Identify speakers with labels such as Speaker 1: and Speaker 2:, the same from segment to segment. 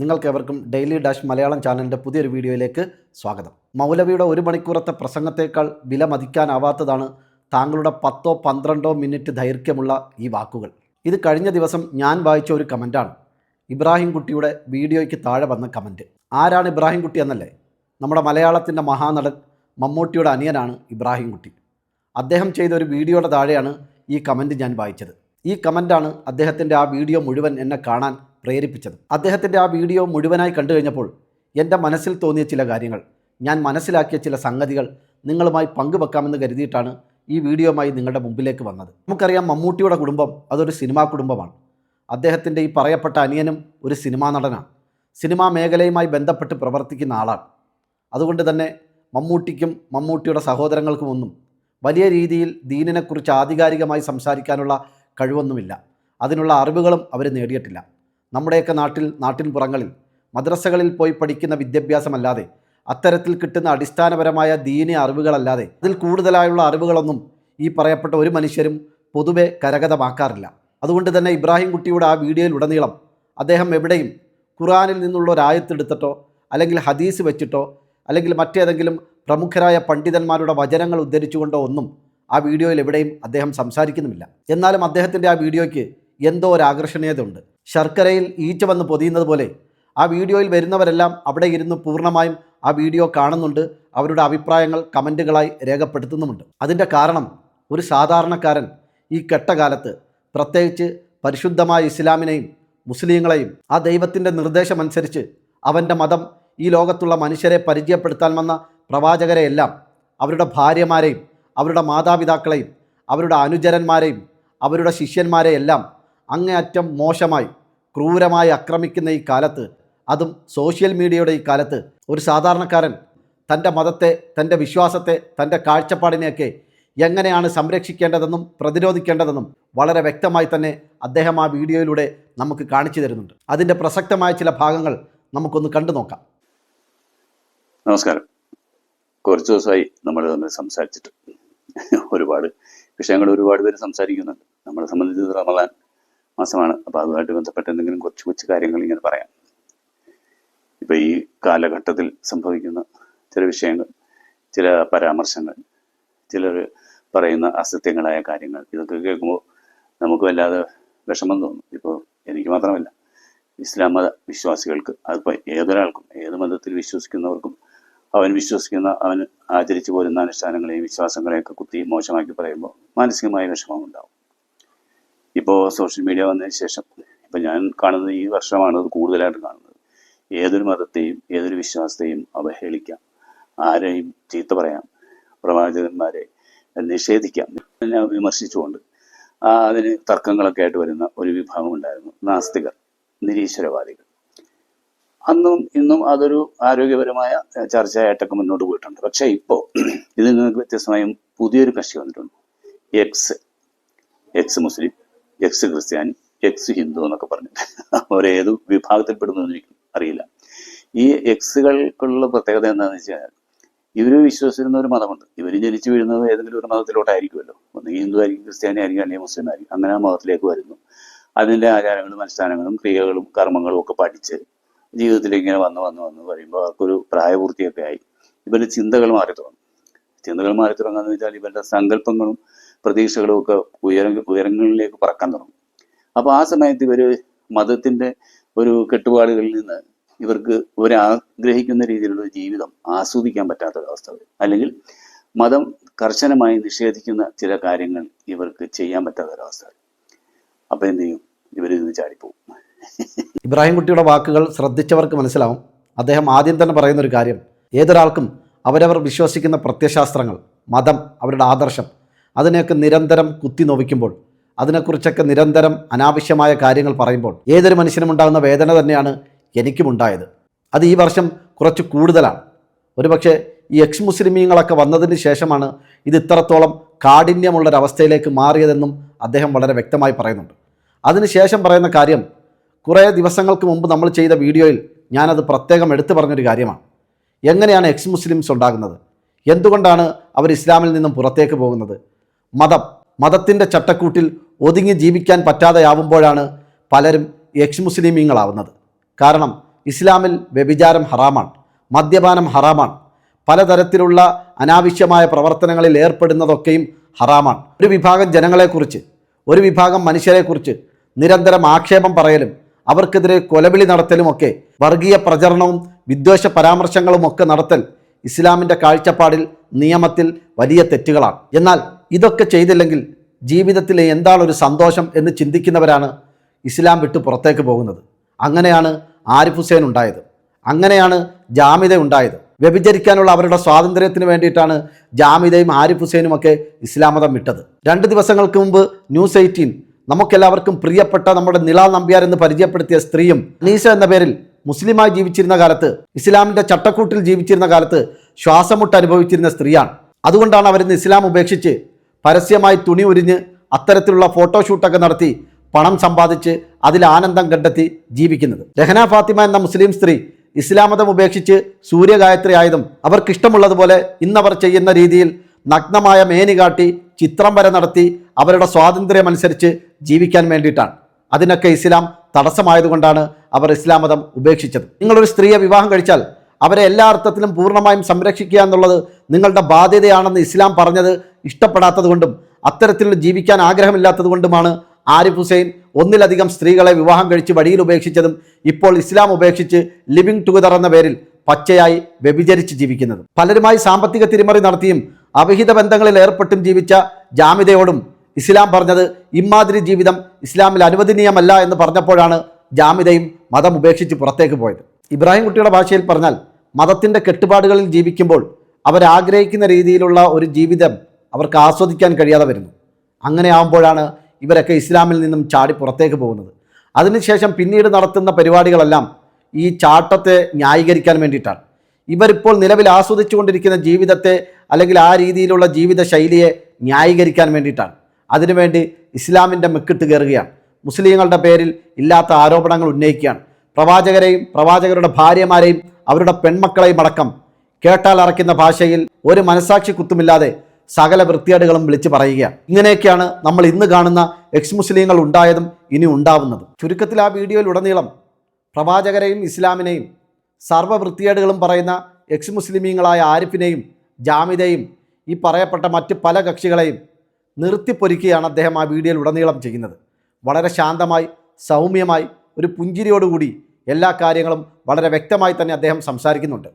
Speaker 1: നിങ്ങൾക്കേവർക്കും daily dash Malayalam ചാനലിന്റെ പുതിയൊരു വീഡിയോയിലേക്ക് സ്വാഗതം. മൗലവിയുടെ ഒരു മണിക്കൂറത്തെ പ്രസംഗത്തേക്കാൾ വില മതിക്കാനാവാത്തതാണ് താങ്കളുടെ പത്തോ പന്ത്രണ്ടോ മിനിറ്റ് ദൈർഘ്യമുള്ള ഈ വാക്കുകൾ. ഇത് കഴിഞ്ഞ ദിവസം ഞാൻ വായിച്ച ഒരു കമന്റാണ് ഇബ്രാഹിം കുട്ടിയുടെ വീഡിയോയ്ക്ക് താഴെ വന്ന കമന്റ് ആരാണ് ഇബ്രാഹിം കുട്ടി എന്നല്ലേ? നമ്മുടെ മലയാളത്തിന്റെ മഹാനടൻ മമ്മൂട്ടിയുടെ അനിയനാണ് ഇബ്രാഹിം കുട്ടി. അദ്ദേഹം ചെയ്ത ഒരു വീഡിയോയുടെ താഴെയാണ് ഈ കമന്റ് ഞാൻ വായിച്ചത്. ഈ കമന്റാണ് അദ്ദേഹത്തിന്റെ ആ വീഡിയോ മുഴുവൻ എന്നെ കാണാൻ പ്രേരിപ്പിച്ചത്. അദ്ദേഹത്തിന്റെ ആ വീഡിയോ മുഴുവനായി കണ്ടു കഴിഞ്ഞപ്പോൾ എന്റെ മനസ്സിൽ തോന്നിയ ചില കാര്യങ്ങൾ ഞാൻ മനസ്സിലാക്കിയ ചില സംഗതികൾ നിങ്ങളുമായി പങ്കുവെക്കാമെന്ന് കരുതിയിട്ടാണ് ഈ വീഡിയോയുമായി നിങ്ങളുടെ മുമ്പിലേക്ക് വന്നത്. നമുക്കറിയാം മമ്മൂട്ടിയുടെ കുടുംബം അതൊരു സിനിമാ കുടുംബമാണ്. അദ്ദേഹത്തിന്റെ ഈ പറയപ്പെട്ട അനിയനും ഒരു സിനിമാ നടനാണ്. സിനിമാ മേഖലയുമായി ബന്ധപ്പെട്ട് പ്രവർത്തിക്കുന്ന ആളാണ്. അതുകൊണ്ട് തന്നെ മമ്മൂട്ടിക്കും മമ്മൂട്ടിയുടെ സഹോദരങ്ങൾക്കും ഒന്നും വലിയ രീതിയിൽ ദീനിനെക്കുറിച്ച് ആധികാരികമായി സംസാരിക്കാനുള്ള കഴിവൊന്നുമില്ല. അതിനുള്ള അറിവുകളും അവർ നേടിയിട്ടില്ല. നമ്മുടെയൊക്കെ നാട്ടിൽ നാട്ടിൻ പുറങ്ങളിൽ മദ്രസകളിൽ പോയി പഠിക്കുന്ന വിദ്യാഭ്യാസമല്ലാതെ അത്തരത്തിൽ കിട്ടുന്ന അടിസ്ഥാനപരമായ ദീനി അറിവുകളല്ലാതെ അതിൽ കൂടുതലായുള്ള അറിവുകളൊന്നും ഈ പറയപ്പെട്ട ഒരു മനുഷ്യരും പൊതുവെ കരഗതമാക്കാറില്ല. അതുകൊണ്ട് തന്നെ ഇബ്രാഹിം കുട്ടിയുടെ ആ വീഡിയോയിൽ ഉടനീളം അദ്ദേഹം എവിടെയും ഖുറാനിൽ നിന്നുള്ള ഒരു ആയത്തെടുത്തിട്ടോ അല്ലെങ്കിൽ ഹദീസ് വെച്ചിട്ടോ അല്ലെങ്കിൽ മറ്റേതെങ്കിലും പ്രമുഖരായ പണ്ഡിതന്മാരുടെ വചനങ്ങൾ ഉദ്ധരിച്ചുകൊണ്ടോ ഒന്നും ആ വീഡിയോയിൽ എവിടെയും അദ്ദേഹം സംസാരിക്കുന്നുമില്ല. എന്നാലും അദ്ദേഹത്തിന്റെ ആ വീഡിയോയ്ക്ക് എന്തോ ഒരു ആകർഷണീയത ഉണ്ട് ശർക്കരയിൽ ഈച്ച വന്ന് പൊതിയുന്നത് പോലെ ആ വീഡിയോയിൽ വരുന്നവരെല്ലാം അവിടെ ഇരുന്ന് പൂർണമായും ആ വീഡിയോ കാണുന്നുണ്ട്. അവരുടെ അഭിപ്രായങ്ങൾ കമന്റുകളായി രേഖപ്പെടുത്തുന്നുമുണ്ട്. അതിന്റെ കാരണം ഒരു സാധാരണക്കാരൻ ഈ കെട്ടകാലത്ത് പ്രത്യേകിച്ച് പരിശുദ്ധമായ ഇസ്ലാമിനെയും മുസ്ലിങ്ങളെയും ആ ദൈവത്തിന്റെ നിർദ്ദേശമനുസരിച്ച് അവന്റെ മതം ഈ ലോകത്തുള്ള മനുഷ്യരെ പരിചയപ്പെടുത്താൻ വന്ന പ്രവാചകരെയെല്ലാം അവരുടെ ഭാര്യമാരെയും അവരുടെ മാതാപിതാക്കളെയും അവരുടെ അനുചരന്മാരെയും അവരുടെ ശിഷ്യന്മാരെയെല്ലാം അങ്ങേയറ്റം മോശമായി ക്രൂരമായി ആക്രമിക്കുന്ന ഈ കാലത്ത് അതും സോഷ്യൽ മീഡിയയുടെ ഈ കാലത്ത് ഒരു സാധാരണക്കാരൻ തന്റെ മതത്തെ തന്റെ വിശ്വാസത്തെ തന്റെ കാഴ്ചപ്പാടിനെയൊക്കെ എങ്ങനെയാണ് സംരക്ഷിക്കേണ്ടതെന്നും പ്രതിരോധിക്കേണ്ടതെന്നും വളരെ വ്യക്തമായി തന്നെ അദ്ദേഹം ആ വീഡിയോയിലൂടെ നമുക്ക് കാണിച്ചു തരുന്നുണ്ട്. അതിന്റെ പ്രസക്തമായ ചില ഭാഗങ്ങൾ നമുക്കൊന്ന് കണ്ടു നോക്കാം.
Speaker 2: നമസ്കാരം. കുറച്ച് ദിവസമായി നമ്മൾ തമ്മിൽ സംസാരിച്ചിട്ട് ഒരുപാട് വിഷയങ്ങൾ ഒരുപാട് പേര് സംസാരിക്കുന്നുണ്ട്. നമ്മളെ സംബന്ധിച്ച് മാസമാണ്. അപ്പോൾ അതുമായിട്ട് ബന്ധപ്പെട്ട എന്തെങ്കിലും കുറച്ച് കൊച്ചു കാര്യങ്ങൾ ഇങ്ങനെ പറയാം. ഇപ്പൊ ഈ കാലഘട്ടത്തിൽ സംഭവിക്കുന്ന ചില വിഷയങ്ങൾ ചില പരാമർശങ്ങൾ ചിലർ പറയുന്ന അസത്യങ്ങളായ കാര്യങ്ങൾ ഇതൊക്കെ കേൾക്കുമ്പോൾ നമുക്ക് വല്ലാതെ വിഷമം തോന്നും. ഇപ്പോൾ എനിക്ക് മാത്രമല്ല ഇസ്ലാം മത വിശ്വാസികൾക്ക് അതിപ്പോൾ ഏതൊരാൾക്കും ഏത് മതത്തിൽ വിശ്വസിക്കുന്നവർക്കും അവൻ വിശ്വസിക്കുന്ന അവൻ ആചരിച്ചു പോരുന്ന അനുഷ്ഠാനങ്ങളെയും വിശ്വാസങ്ങളെയൊക്കെ കുത്തി മോശമാക്കി പറയുമ്പോൾ മാനസികമായ വിഷമം ഉണ്ടാവും. ഇപ്പോൾ സോഷ്യൽ മീഡിയ വന്നതിന് ശേഷം ഇപ്പം ഞാൻ കാണുന്നത് ഈ വർഷമാണ് അത് കൂടുതലായിട്ട് കാണുന്നത്. ഏതൊരു മതത്തെയും ഏതൊരു വിശ്വാസത്തെയും അവഹേളിക്കാം. ആരെയും ചീത്ത പറയാം പ്രവാചകന്മാരെ നിഷേധിക്കാം. ഞാൻ വിമർശിച്ചുകൊണ്ട് അതിന് തർക്കങ്ങളൊക്കെ ആയിട്ട് വരുന്ന ഒരു വിഭാഗം ഉണ്ടായിരുന്നു നാസ്തികർ നിരീശ്വരവാദികൾ. അന്നും ഇന്നും അതൊരു ആരോഗ്യപരമായ ചർച്ചയായിട്ടൊക്കെ മുന്നോട്ട് പോയിട്ടുണ്ട്. പക്ഷേ ഇപ്പോൾ ഇതിൽ നിന്ന് വ്യത്യസ്തമായും പുതിയൊരു കക്ഷി വന്നിട്ടുണ്ട്. എക്സ് എക്സ് മുസ്ലിം എക്സ് ക്രിസ്ത്യാനി എക്സ് ഹിന്ദു എന്നൊക്കെ പറഞ്ഞിട്ട്. അവരേത് വിഭാഗത്തിൽപ്പെടുന്നു എന്ന് എനിക്ക് അറിയില്ല. ഈ എക്സുകൾക്കുള്ള പ്രത്യേകത എന്താണെന്ന് വെച്ചാൽ ഇവർ വിശ്വസിക്കുന്ന ഒരു മതമുണ്ട്. ഇവർ ജനിച്ചു വീഴുന്നത് ഏതെങ്കിലും ഒരു മതത്തിലോട്ടായിരിക്കുമല്ലോ. ഒന്നുകിൽ ഹിന്ദു ആയിരിക്കും ക്രിസ്ത്യാനി ആയിരിക്കും അല്ലെങ്കിൽ മുസ്ലിം ആയിരിക്കും. അങ്ങനെ ആ മതത്തിലേക്ക് വരുന്നു. അതിന്റെ ആചാരങ്ങളും അനുഷ്ഠാനങ്ങളും ക്രിയകളും കർമ്മങ്ങളും ഒക്കെ പഠിച്ച് ജീവിതത്തിലേക്ക് ഇങ്ങനെ വന്ന് വന്ന് വന്ന് പറയുമ്പോൾ അവർക്കൊരു പ്രായപൂർത്തിയൊക്കെ ആയി. ഇവരുടെ ചിന്തകൾ മാറി തുടങ്ങും ചിന്തകൾ മാറി തുടങ്ങാന്ന് വെച്ചാൽ ഇവരുടെ സങ്കല്പങ്ങളും പ്രതീക്ഷകളും ഒക്കെ ഉയര ഉയരങ്ങളിലേക്ക് പറക്കാൻ തുടങ്ങും. അപ്പോൾ ആ സമയത്ത് ഇവർ മതത്തിന്റെ ഒരു കെട്ടുപാടുകളിൽ നിന്ന് ഇവർക്ക് ഇവരാഗ്രഹിക്കുന്ന രീതിയിലുള്ള ജീവിതം ആസ്വദിക്കാൻ പറ്റാത്തൊരവസ്ഥ വരും. അല്ലെങ്കിൽ മതം കർശനമായി നിഷേധിക്കുന്ന ചില കാര്യങ്ങൾ ഇവർക്ക് ചെയ്യാൻ പറ്റാത്തൊരവസ്ഥ വരും. അപ്പം എന്ത് ചെയ്യും? ഇവരിന്ന് ചാടിപ്പോവും.
Speaker 1: ഇബ്രാഹിം കുട്ടിയുടെ വാക്കുകൾ ശ്രദ്ധിച്ചവർക്ക് മനസ്സിലാവും. അദ്ദേഹം ആദ്യം തന്നെ പറയുന്ന ഒരു കാര്യം ഏതൊരാൾക്കും അവരവർ വിശ്വസിക്കുന്ന പ്രത്യശാസ്ത്രങ്ങൾ മതം അവരുടെ ആദർശം അതിനെയൊക്കെ നിരന്തരം കുത്തി നോവിക്കുമ്പോൾ അതിനെക്കുറിച്ചൊക്കെ നിരന്തരം അനാവശ്യമായ കാര്യങ്ങൾ പറയുമ്പോൾ ഏതൊരു മനുഷ്യനും ഉണ്ടാകുന്ന വേദന തന്നെയാണ് എനിക്കും ഉണ്ടായത്. അത് ഈ വർഷം കുറച്ച് കൂടുതലാണ്. ഒരുപക്ഷെ ഈ എക്സ് മുസ്ലിമീങ്ങളൊക്കെ വന്നതിന് ശേഷമാണ് ഇത് ഇത്രത്തോളം കാഠിന്യമുള്ളൊരവസ്ഥയിലേക്ക് മാറിയതെന്നും അദ്ദേഹം വളരെ വ്യക്തമായി പറയുന്നുണ്ട്. അതിനുശേഷം പറയുന്ന കാര്യം കുറേ ദിവസങ്ങൾക്ക് മുമ്പ് നമ്മൾ ചെയ്ത വീഡിയോയിൽ ഞാനത് പ്രത്യേകം എടുത്തു പറഞ്ഞൊരു കാര്യമാണ്. എങ്ങനെയാണ് എക്സ് മുസ്ലിംസ് ഉണ്ടാകുന്നത്? എന്തുകൊണ്ടാണ് അവർ ഇസ്ലാമിൽ നിന്നും പുറത്തേക്ക് പോകുന്നത്? മതം. മതത്തിന്റെ ചട്ടക്കൂട്ടിൽ ഒതുങ്ങി ജീവിക്കാൻ പറ്റാതെയാവുമ്പോഴാണ് പലരും എക്സ് മുസ്ലിമീങ്ങളാവുന്നത് കാരണം ഇസ്ലാമിൽ വ്യഭിചാരം ഹറാമാണ് മദ്യപാനം ഹറാമാണ് പലതരത്തിലുള്ള അനാവശ്യമായ പ്രവർത്തനങ്ങളിൽ ഏർപ്പെടുന്നതൊക്കെയും ഹറാമാണ്. ഒരു വിഭാഗം ജനങ്ങളെക്കുറിച്ച് ഒരു വിഭാഗം മനുഷ്യരെക്കുറിച്ച് നിരന്തരം ആക്ഷേപം പറയലും അവർക്കെതിരെ കൊലവിളി നടത്തലുമൊക്കെ വർഗീയ പ്രചരണവും വിദ്വേഷ പരാമർശങ്ങളുമൊക്കെ നടത്തൽ ഇസ്ലാമിന്റെ കാഴ്ചപ്പാടിൽ നിയമത്തിൽ വലിയ തെറ്റുകളാണ്. എന്നാൽ ഇതൊക്കെ ചെയ്തില്ലെങ്കിൽ ജീവിതത്തിൽ എന്താണ് ഒരു സന്തോഷം എന്ന് ചിന്തിക്കുന്നവരാണ് ഇസ്ലാം വിട്ട് പുറത്തേക്ക് പോകുന്നത്. അങ്ങനെയാണ് ആരിഫ് ഹുസൈൻ ഉണ്ടായത്. അങ്ങനെയാണ് ജാമിത ഉണ്ടായത്. വ്യഭിചരിക്കാനുള്ള അവരുടെ സ്വാതന്ത്ര്യത്തിന് വേണ്ടിയിട്ടാണ് ജാമിതയും ആരിഫ് ഹുസൈനും ഒക്കെ ഇസ്ലാം മതം വിട്ടത്. രണ്ട് ദിവസങ്ങൾക്ക് മുമ്പ് ന്യൂസ് എയ്റ്റീൻ നമുക്കെല്ലാവർക്കും പ്രിയപ്പെട്ട നമ്മുടെ നിള നമ്പ്യാർ എന്ന് പരിചയപ്പെടുത്തിയ സ്ത്രീയും നീസ എന്ന പേരിൽ മുസ്ലിമായി ജീവിച്ചിരുന്ന കാലത്ത് ഇസ്ലാമിന്റെ ചട്ടക്കൂട്ടിൽ ജീവിച്ചിരുന്ന കാലത്ത് ശ്വാസമുട്ട് അനുഭവിച്ചിരുന്ന സ്ത്രീയാണ്. അതുകൊണ്ടാണ് അവരിന്ന് ഇസ്ലാം ഉപേക്ഷിച്ച് പരസ്യമായി തുണി ഉരിഞ്ഞ് അത്തരത്തിലുള്ള ഫോട്ടോഷൂട്ടൊക്കെ നടത്തി പണം സമ്പാദിച്ച് അതിൽ ആനന്ദം കണ്ടെത്തി ജീവിക്കുന്നത്. രഹന ഫാത്തിമ എന്ന മുസ്ലിം സ്ത്രീ ഇസ്ലാമതം ഉപേക്ഷിച്ച് സൂര്യഗായത്രി ആയതും അവർക്കിഷ്ടമുള്ളതുപോലെ ഇന്നവർ ചെയ്യുന്ന രീതിയിൽ നഗ്നമായ മേനി കാട്ടി ചിത്രം വരെ നടത്തി അവരുടെ സ്വാതന്ത്ര്യം അനുസരിച്ച് ജീവിക്കാൻ വേണ്ടിയിട്ടാണ്. അതിനൊക്കെ ഇസ്ലാം തടസ്സമായതുകൊണ്ടാണ് അവർ ഇസ്ലാമതം ഉപേക്ഷിച്ചത്. നിങ്ങളൊരു സ്ത്രീയെ വിവാഹം കഴിച്ചാൽ അവരെ എല്ലാ അർത്ഥത്തിലും പൂർണമായും സംരക്ഷിക്കുക എന്നുള്ളത് നിങ്ങളുടെ ബാധ്യതയാണെന്ന് ഇസ്ലാം പറഞ്ഞത് ഇഷ്ടപ്പെടാത്തത് കൊണ്ടും അത്തരത്തിൽ ജീവിക്കാൻ ആഗ്രഹമില്ലാത്തത് കൊണ്ടുമാണ് ആരിഫ് ഹുസൈൻ ഒന്നിലധികം സ്ത്രീകളെ വിവാഹം കഴിച്ച് വഴിയിൽ ഉപേക്ഷിച്ചതും ഇപ്പോൾ ഇസ്ലാം ഉപേക്ഷിച്ച് ലിവിങ് ടുഗദർ എന്ന പേരിൽ പച്ചയായി വ്യഭിചരിച്ച് ജീവിക്കുന്നത്. പലരുമായി സാമ്പത്തിക തിരിമറി നടത്തിയും അവിഹിത ബന്ധങ്ങളിൽ ഏർപ്പെട്ടും ജീവിച്ച ജാമിതയോടും ഇസ്ലാം പറഞ്ഞത് ഇമാതിരി ജീവിതം ഇസ്ലാമിൽ അനുവദനീയമല്ല എന്ന് പറഞ്ഞപ്പോഴാണ് ജാമിതയും മതം ഉപേക്ഷിച്ച് പുറത്തേക്ക് പോയത്. ഇബ്രാഹിം കുട്ടിയുടെ ഭാഷയിൽ പറഞ്ഞാൽ മതത്തിന്റെ കെട്ടുപാടുകളിൽ ജീവിക്കുമ്പോൾ അവരാഗ്രഹിക്കുന്ന രീതിയിലുള്ള ഒരു ജീവിതം അവർക്ക് ആസ്വദിക്കാൻ കഴിയാതെ വരുന്നു. അങ്ങനെ ആകുമ്പോഴാണ് ഇവരൊക്കെ ഇസ്ലാമിൽ നിന്നും ചാടി പുറത്തേക്ക് പോകുന്നത്. അതിനുശേഷം പിന്നീട് നടത്തുന്ന പരിപാടികളെല്ലാം ഈ ചാട്ടത്തെ ന്യായീകരിക്കാൻ വേണ്ടിയിട്ടാണ്. ഇവരിപ്പോൾ നിലവിൽ ആസ്വദിച്ചുകൊണ്ടിരിക്കുന്ന ജീവിതത്തെ അല്ലെങ്കിൽ ആ രീതിയിലുള്ള ജീവിത ശൈലിയെ ന്യായീകരിക്കാൻ വേണ്ടിയിട്ടാണ്. അതിനുവേണ്ടി ഇസ്ലാമിന്റെ മെക്കിട്ട് കയറുകയാണ്. മുസ്ലിങ്ങളുടെ പേരിൽ ഇല്ലാത്ത ആരോപണങ്ങൾ ഉന്നയിക്കുകയാണ്. പ്രവാചകരെയും പ്രവാചകരുടെ ഭാര്യമാരെയും അവരുടെ പെൺമക്കളെയും അടക്കം കേട്ടാൽ അറയ്ക്കുന്ന ഭാഷയിൽ ഒരു മനസാക്ഷി കുത്തുമില്ലാതെ സകല വൃത്തികേടുകളും വിളിച്ചു പറയുക. ഇങ്ങനെയൊക്കെയാണ് നമ്മൾ ഇന്ന് കാണുന്ന എക്സ് മുസ്ലിങ്ങൾ ഉണ്ടായതും ഇനി ഉണ്ടാവുന്നതും. ചുരുക്കത്തിൽ ആ വീഡിയോയിൽ ഉടനീളം പ്രവാചകരെയും ഇസ്ലാമിനെയും സർവ വൃത്തികേടുകളും പറയുന്ന എക്സ് മുസ്ലിമീങ്ങളായ ആരിഫിനെയും ജാമിദയും ഈ പറയപ്പെട്ട മറ്റ് പല കക്ഷികളെയും നിർത്തിപ്പൊരിക്കുകയാണ് അദ്ദേഹം ആ വീഡിയോയിൽ ഉടനീളം ചെയ്യുന്നത്. വളരെ ശാന്തമായി സൗമ്യമായി ഒരു പുഞ്ചിരിയോടുകൂടി എല്ലാ കാര്യങ്ങളും വളരെ വ്യക്തമായി തന്നെ അദ്ദേഹം സംസാരിക്കുന്നുണ്ട്.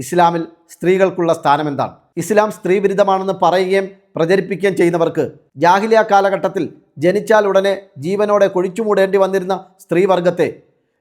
Speaker 1: ഇസ്ലാമിൽ സ്ത്രീകൾക്കുള്ള സ്ഥാനം എന്താണ് ഇസ്ലാം സ്ത്രീ വിരുദ്ധമാണെന്ന് പറയുകയും പ്രചരിപ്പിക്കുകയും ചെയ്യുന്നവർക്ക് ജാഹിലിയ കാലഘട്ടത്തിൽ ജനിച്ചാൽ ഉടനെ ജീവനോടെ കൊഴിച്ചുമൂടേണ്ടി വന്നിരുന്ന സ്ത്രീവർഗത്തെ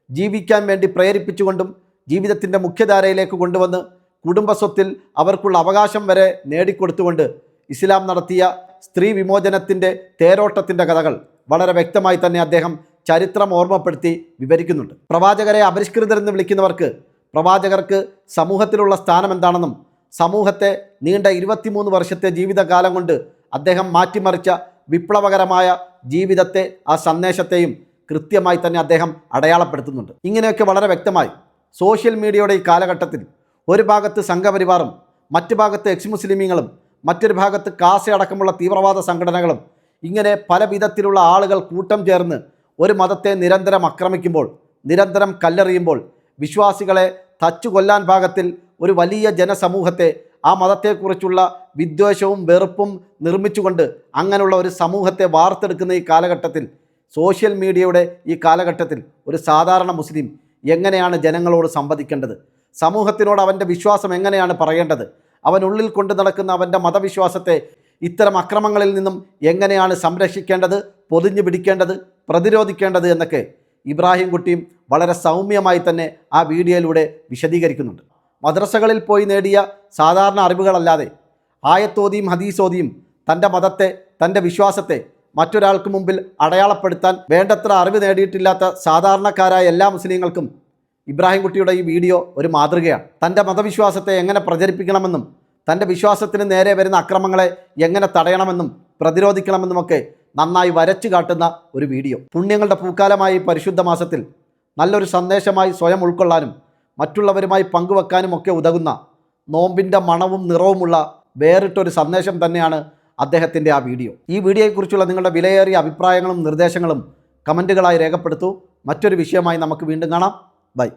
Speaker 1: ജീവിക്കാൻ വേണ്ടി പ്രേരിപ്പിച്ചുകൊണ്ടും ജീവിതത്തിന്റെ മുഖ്യധാരയിലേക്ക് കൊണ്ടുവന്ന് കുടുംബസ്വത്തിൽ അവർക്കുള്ള അവകാശം വരെ നേടിക്കൊടുത്തുകൊണ്ട് ഇസ്ലാം നടത്തിയ സ്ത്രീ വിമോചനത്തിന്റെ തേരോട്ടത്തിന്റെ കഥകൾ വളരെ വ്യക്തമായി തന്നെ അദ്ദേഹം ചരിത്രം ഓർമ്മപ്പെടുത്തി വിവരിക്കുന്നുണ്ട്. പ്രവാചകരെ അപരിഷ്കൃതരെന്ന് വിളിക്കുന്നവർക്ക് പ്രവാചകർക്ക് സമൂഹത്തിലുള്ള സ്ഥാനം എന്താണെന്നും സമൂഹത്തെ നീണ്ട ഇരുപത്തിമൂന്ന് വർഷത്തെ ജീവിതകാലം കൊണ്ട് അദ്ദേഹം മാറ്റിമറിച്ച വിപ്ലവകരമായ ജീവിതത്തെ ആ സന്ദേശത്തെയും കൃത്യമായി തന്നെ അദ്ദേഹം അടയാളപ്പെടുത്തുന്നുണ്ട്. ഇങ്ങനെയൊക്കെ വളരെ വ്യക്തമായി സോഷ്യൽ മീഡിയയുടെ ഈ കാലഘട്ടത്തിൽ ഒരു ഭാഗത്ത് സംഘപരിവാറും മറ്റു ഭാഗത്ത് എക്സ് മുസ്ലിമീങ്ങളും മറ്റൊരു ഭാഗത്ത് കാസ അടക്കമുള്ള തീവ്രവാദ സംഘടനകളും ഇങ്ങനെ പല വിധത്തിലുള്ള ആളുകൾ കൂട്ടം ചേർന്ന് ഒരു മതത്തെ നിരന്തരം ആക്രമിക്കുമ്പോൾ നിരന്തരം കല്ലെറിയുമ്പോൾ വിശ്വാസികളെ തച്ചു കൊല്ലാൻ ഭാഗത്തിൽ ഒരു വലിയ ജനസമൂഹത്തെ ആ മതത്തെക്കുറിച്ചുള്ള വിദ്വേഷവും വെറുപ്പും നിർമ്മിച്ചുകൊണ്ട് അങ്ങനെയുള്ള ഒരു സമൂഹത്തെ വാർത്തെടുക്കുന്ന ഈ കാലഘട്ടത്തിൽ സോഷ്യൽ മീഡിയയുടെ ഈ കാലഘട്ടത്തിൽ ഒരു സാധാരണ മുസ്ലിം എങ്ങനെയാണ് ജനങ്ങളോട് സംവദിക്കേണ്ടത്? സമൂഹത്തിനോട് അവന്റെ വിശ്വാസം എങ്ങനെയാണ് പറയേണ്ടത്? അവൻ ഉള്ളിൽ കൊണ്ടു നടക്കുന്ന അവന്റെ മതവിശ്വാസത്തെ ഇത്തരം അക്രമങ്ങളിൽ നിന്നും എങ്ങനെയാണ് സംരക്ഷിക്കേണ്ടത്? പൊതിഞ്ഞു പിടിക്കേണ്ടത്? പ്രതിരോധിക്കേണ്ടത്? എന്നൊക്കെ ഇബ്രാഹിം കുട്ടിയും വളരെ സൗമ്യമായി തന്നെ ആ വീഡിയോയിലൂടെ വിശദീകരിക്കുന്നുണ്ട്. മദ്രസകളിൽ പോയി നേടിയ സാധാരണ അറിവുകളല്ലാതെ ആയത്തോതിയും ഹദീസോതിയും തന്റെ മതത്തെ തന്റെ വിശ്വാസത്തെ മറ്റൊരാൾക്ക് മുമ്പിൽ അടയാളപ്പെടുത്താൻ വേണ്ടത്ര അറിവ് നേടിയിട്ടില്ലാത്ത സാധാരണക്കാരായ എല്ലാ മുസ്ലിങ്ങൾക്കും ഇബ്രാഹിം കുട്ടിയുടെ ഈ വീഡിയോ ഒരു മാതൃകയാണ്. തന്റെ മതവിശ്വാസത്തെ എങ്ങനെ പ്രചരിപ്പിക്കണമെന്നും തന്റെ വിശ്വാസത്തിന് നേരെ വരുന്ന അക്രമങ്ങളെ എങ്ങനെ തടയണമെന്നും പ്രതിരോധിക്കണമെന്നുമൊക്കെ നന്നായി വരച്ചു കാട്ടുന്ന ഒരു വീഡിയോ. പുണ്യങ്ങളുടെ പൂക്കാലമായ ഈ പരിശുദ്ധ മാസത്തിൽ നല്ലൊരു സന്ദേശമായി സ്വയം ഉൾക്കൊള്ളാനും മറ്റുള്ളവരുമായി പങ്കുവെക്കാനും ഒക്കെ ഉതകുന്ന നോമ്പിന്റെ മണവും നിറവുമുള്ള വേറിട്ടൊരു സന്ദേശം തന്നെയാണ് അദ്ദേഹത്തിന്റെ ആ വീഡിയോ. ഈ വീഡിയോയെക്കുറിച്ചുള്ള നിങ്ങളുടെ വിലയേറിയ അഭിപ്രായങ്ങളും നിർദ്ദേശങ്ങളും കമന്റുകളായി രേഖപ്പെടുത്തൂ. മറ്റൊരു വിഷയമായി നമുക്ക് വീണ്ടും കാണാം. ബൈ.